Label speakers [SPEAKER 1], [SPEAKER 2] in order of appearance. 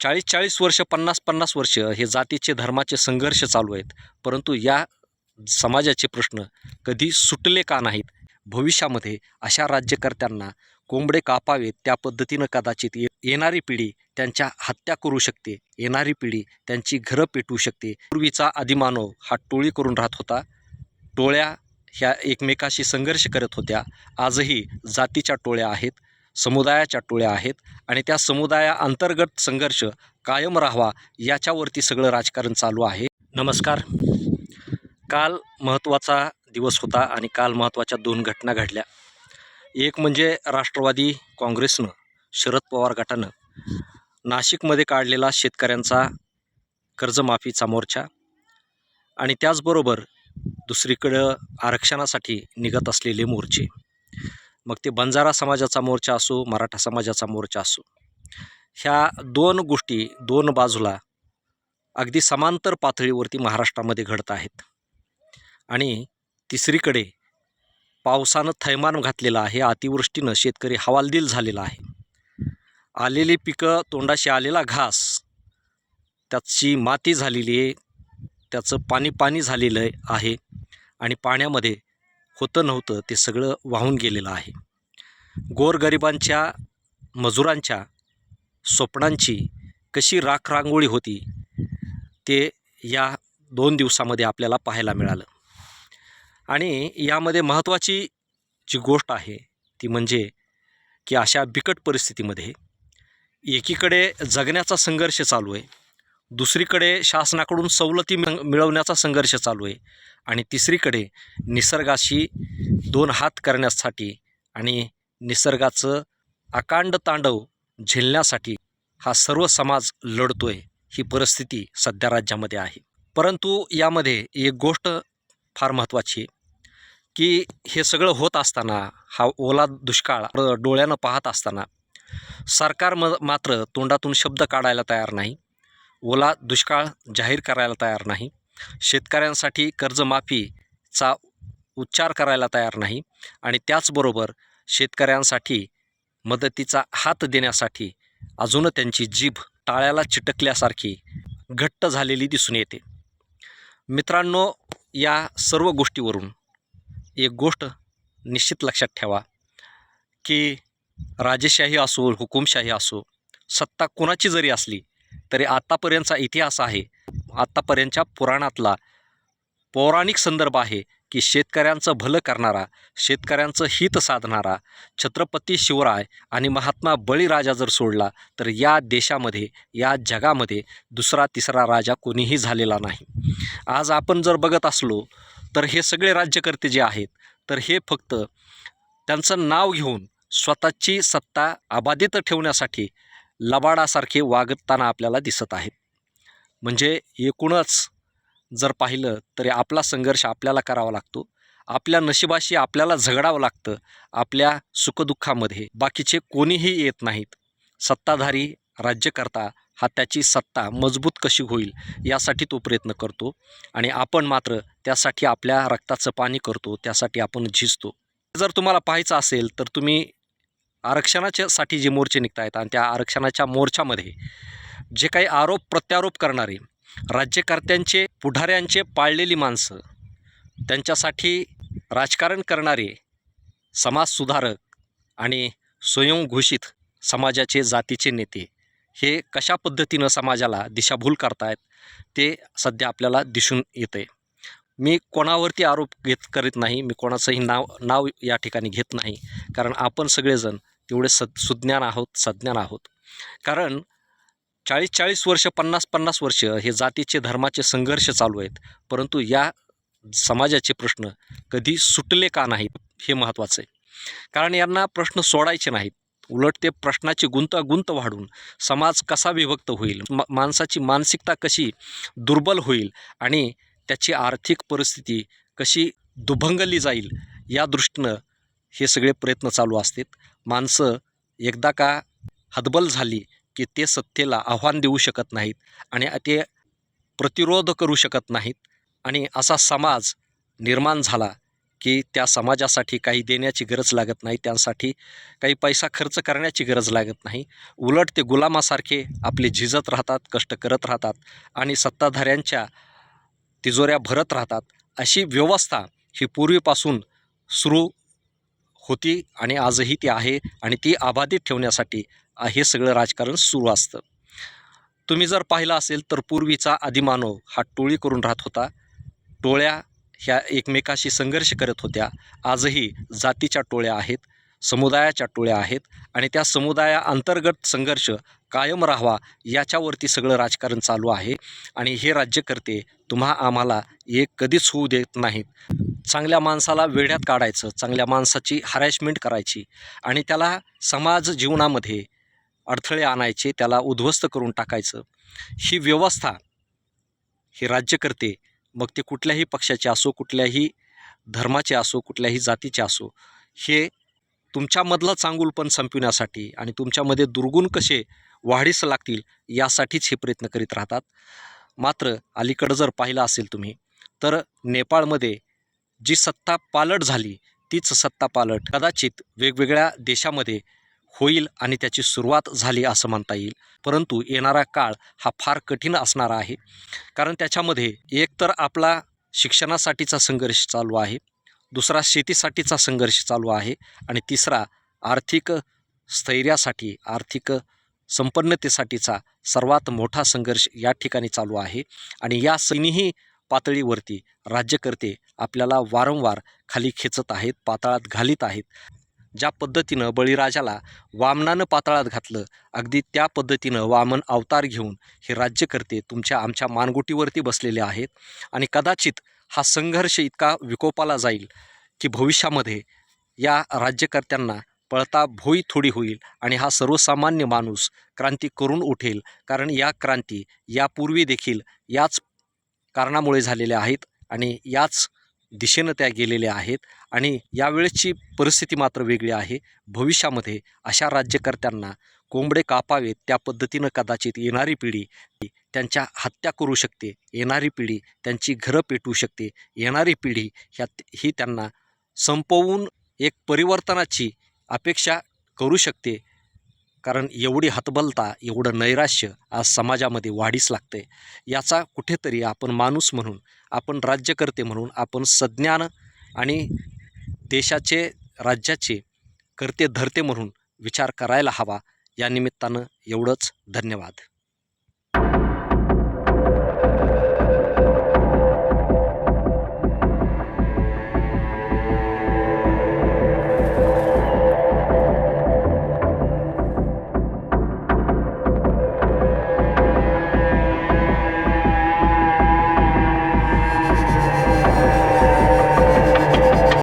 [SPEAKER 1] चाळीस चाळीस वर्ष पन्नास पन्नास वर्ष हे जातीचे धर्माचे संघर्ष चालू आहेत. परंतु या समाजाचे प्रश्न कधी सुटले का नाहीत? भविष्यामध्ये अशा राज्यकर्त्यांना कोंबडे कापावेत त्या पद्धतीनं कदाचित ये येणारी पिढी त्यांच्या हत्या करू शकते. येणारी पिढी त्यांची घरं पेटवू शकते. पूर्वीचा आदिमानव हा टोळी करून राहत होता. टोळ्या ह्या एकमेकाशी संघर्ष करत होत्या. आजही जातीच्या टोळ्या आहेत. समुदायाच्या टोळ्या आहेत आणि त्या समुदायाअंतर्गत संघर्ष कायम राहावा याच्यावरती सगळं राजकारण चालू आहे. नमस्कार. काल महत्त्वाचा दिवस होता आणि काल महत्त्वाच्या दोन घटना घडल्या. एक म्हणजे राष्ट्रवादी काँग्रेसनं शरद पवार गटानं नाशिकमध्ये काढलेला शेतकऱ्यांचा कर्जमाफीचा मोर्चा आणि त्याचबरोबर दुसरीकडं आरक्षणासाठी निघत असलेले मोर्चे. मग ते बंजारा समाजाचा मोर्चा असो मराठा समाजाचा मोर्चा असो. ह्या दोन गोष्टी दोन बाजूला अगदी समांतर पातळीवरती महाराष्ट्रामध्ये घडत आहेत. आणि तिसरीकडे पावसानं थैमान घातलेलं आहे अतिवृष्टीनं शेतकरी हवालदिल झालेला आहे. आलेली पिकं तोंडाशी आलेला घास त्याची माती झालेली आहे त्याचं पाणी पाणी झालेलं आहे- आणि पाण्यामध्ये होतं नव्हतं ते सगळं वाहून गेलेलं आहे. गोरगरिबांच्या मजुरांच्या स्वप्नांची कशी राखरांगोळी होती ते या दोन दिवसामध्ये आपल्याला पाहायला मिळालं. आणि यामध्ये महत्त्वाची जी गोष्ट आहे ती म्हणजे की अशा बिकट परिस्थितीमध्ये एकीकडे जगण्याचा संघर्ष चालू आहे दुसरीकडे शासनाकडून सवलती मिळवण्याचा संघर्ष चालू आहे. आणि तिसरीकडे निसर्गाशी दोन हात करण्यासाठी आणि निसर्गाचं अकांड तांडव झेलण्यासाठी हा सर्व समाज लढतो आहे ही परिस्थिती सध्या राज्यामध्ये आहे. परंतु यामध्ये एक गोष्ट फार महत्त्वाची की हे सगळं होत असताना हा ओला दुष्काळ डोळ्यानं पाहत असताना सरकार म मात्र तोंडातून शब्द काढायला तयार नाही. ओला दुष्काळ जाहीर करायला तयार नाही. शेतकऱ्यांसाठी कर्जमाफीचा उच्चार करायला तयार नाही आणि त्याचबरोबर शेतकऱ्यांसाठी मदतीचा हात देण्यासाठी अजून त्यांची जीभ टाळ्याला चिटकल्यासारखी घट्ट झालेली दिसून येते. मित्रांनो या सर्व गोष्टीवरून एक गोष्ट निश्चित लक्षात ठेवा की राजेशाही असो हुकुमशाही असो सत्ता कोणाची जरी असली तरी आत्तापर्यंतचा इतिहास आहे. आत्तापर्यंतच्या पुराणातला पौराणिक संदर्भ आहे की शेतकऱ्यांचं भलं करणारा शेतकऱ्यांचं हित साधणारा छत्रपती शिवराय आणि महात्मा बळीराजा जर सोडला तर या देशामध्ये या जगामध्ये दुसरा तिसरा राजा कोणीही झालेला नाही. आज आपण जर बघत असलो तर हे सगळे राज्यकर्ते जे आहेत तर हे फक्त त्यांचं नाव घेऊन स्वतःची सत्ता अबाधित ठेवण्यासाठी लबाडासारखे वागताना आपल्याला दिसत आहेत म्हणजे एकूणच जर पाहिलं तरी आपला संघर्ष आपल्याला करावा लागतो. आपल्या नशिबाशी आपल्याला झगडावं लागतं. आपल्या सुखदुःखामध्ये. बाकीचे कोणीही येत नाहीत. सत्ताधारी राज्यकर्ता हा त्याची सत्ता मजबूत कशी होईल यासाठी तो प्रयत्न करतो. आणि आपण मात्र त्यासाठी आपल्या रक्ताचं पाणी करतो. त्यासाठी आपण झिजतो. जर तुम्हाला पाहायचं असेल तर तुम्ही आरक्षणाच्यासाठी जे मोर्चे निघत आहेत आणि त्या आरक्षणाच्या मोर्चामध्ये जे काही आरोप प्रत्यारोप करणारे राज्यकर्त्यांचे पुढाऱ्यांचे पाळलेली माणसं त्यांच्यासाठी राजकारण करणारे समाजसुधारक आणि स्वयंघोषित समाजाचे जातीचे नेते हे कशा पद्धतीनं समाजाला दिशाभूल करतायत ते सध्या आपल्याला दिसून येते मी कोणावरती आरोप घेत करीत नाही मी कोणाचंही नाव नाव या ठिकाणी घेत नाही. कारण आपण सगळेजण तेवढे सद सुज्ञान आहोत सज्ञान आहोत. कारण चाळीस चाळीस वर्ष पन्नास पन्नास वर्ष हे जातीचे धर्माचे संघर्ष चालू आहेत. परंतु या समाजाचे प्रश्न कधी सुटले का नाहीत हे महत्त्वाचं आहे. कारण यांना प्रश्न सोडायचे नाहीत. उलट ते प्रश्नाची गुंतागुंत वाढून समाज कसा विभक्त होईल? मा माणसाची मानसिकता कशी दुर्बल होईल? आणि त्याची आर्थिक परिस्थिती कशी दुभंगली जाईल या दृष्टीनं हे सगळे प्रयत्न चालू असतात. माणसं एकदा का हतबल झाली की ते सत्तेला आव्हान देऊ शकत नाहीत आणि ते प्रतिरोध करू शकत नाहीत आणि असा समाज निर्माण झाला की त्या समाजासाठी काही देण्याची गरज लागत नाही त्यांसाठी काही पैसा खर्च करण्याची गरज लागत नाही. उलट ते गुलामासारखे आपले झिजत राहतात कष्ट करत राहतात आणि सत्ताधाऱ्यांच्या तिजोऱ्या भरत राहतात. अशी व्यवस्था ही पूर्वीपासून सुरू होती आणि आजही ती आहे आणि ती अबाधित ठेवण्यासाठी हे सगळं राजकारण सुरू असतं. तुम्ही जर पाहिलं असेल तर पूर्वीचा आदिमानव हा टोळी करून राहत होता. टोळ्या ह्या एकमेकाशी संघर्ष करत होत्या. आजही जातीच्या टोळ्या आहेत. समुदायाच्या टोळ्या आहेत आणि त्या समुदाया अंतर्गत संघर्ष कायम राहावा याच्यावरती सगळं राजकारण चालू आहे. आणि हे राज्यकर्ते तुम्हा आम्हाला एक कधीच होऊ देत नाहीत. चांगल्या माणसाला वेढ्यात काढायचं चांगल्या माणसाची हरॅशमेंट करायची आणि त्याला समाज जीवनामध्ये अडथळे आणायचे त्याला उद्ध्वस्त करून टाकायचं. ही व्यवस्था हे राज्यकर्ते मग ते कुठल्याही पक्षाचे असो कुठल्याही धर्माचे असो कुठल्याही जातीचे असो हे तुमच्यामधलं चांगुलपण संपविण्यासाठी आणि तुमच्यामध्ये दुर्गुण कसे वाढीस लागतील यासाठीच हे प्रयत्न करीत राहतात. मात्र अलीकडं जर पाहिलं असेल तुम्ही तर नेपाळमध्ये जी सत्ता पालट झाली तीच सत्ता पालट कदाचित वेगवेगळ्या देशामध्ये होईल आणि त्याची सुरुवात झाली असं म्हणता येईल. परंतु येणारा काळ हा फार कठीण असणारा आहे. कारण त्याच्यामध्ये एकतर आपला शिक्षणासाठीचा संघर्ष चालू आहे. दुसरा शेतीसाठीचा संघर्ष चालू आहे आणि तिसरा आर्थिक स्थैर्यासाठी आर्थिक संपन्नतेसाठीचा सर्वात मोठा संघर्ष या ठिकाणी चालू आहे. आणि या तिन्ही पातळीवरती राज्यकर्ते आपल्याला वारंवार खाली खेचत आहेत पाताळात घालीत आहेत. ज्या पद्धतीनं बळीराजाला वामनानं पाताळात घातलं अगदी त्या पद्धतीनं वामन अवतार घेऊन हे राज्यकर्ते तुमच्या आमच्या मानगुटीवरती बसलेले आहेत. आणि कदाचित हा संघर्ष इतका विकोपाला जाईल की भविष्यामध्ये या राज्यकर्त्यांना पळता भोई थोडी होईल आणि हा सर्वसामान्य माणूस क्रांती करून उठेल. कारण या क्रांती यापूर्वी देखील याच कारणामुळे झालेल्या आहेत आणि याच दिशेनं त्या गेलेल्या आहेत आणि यावेळेसची परिस्थिती मात्र वेगळी आहे. भविष्यामध्ये अशा राज्यकर्त्यांना कोंबडे कापावेत त्या पद्धतीनं कदाचित येणारी पिढी त्यांच्या हत्या करू शकते येणारी पिढी त्यांची घरं पेटवू शकते येणारी पिढी ह्यात ही त्यांना संपवून एक परिवर्तनाची अपेक्षा करू शकते. कारण एवढी हतबलता एवढं नैराश्य आज समाजामध्ये वाढीस लागते याचा कुठेतरी आपण माणूस म्हणून आपण राज्यकर्ते म्हणून आपण सज्ञान आणि देशाचे राज्याचे कर्ते धरते म्हणून विचार करायला हवा. या निमित्तानं एवढंच. धन्यवाद.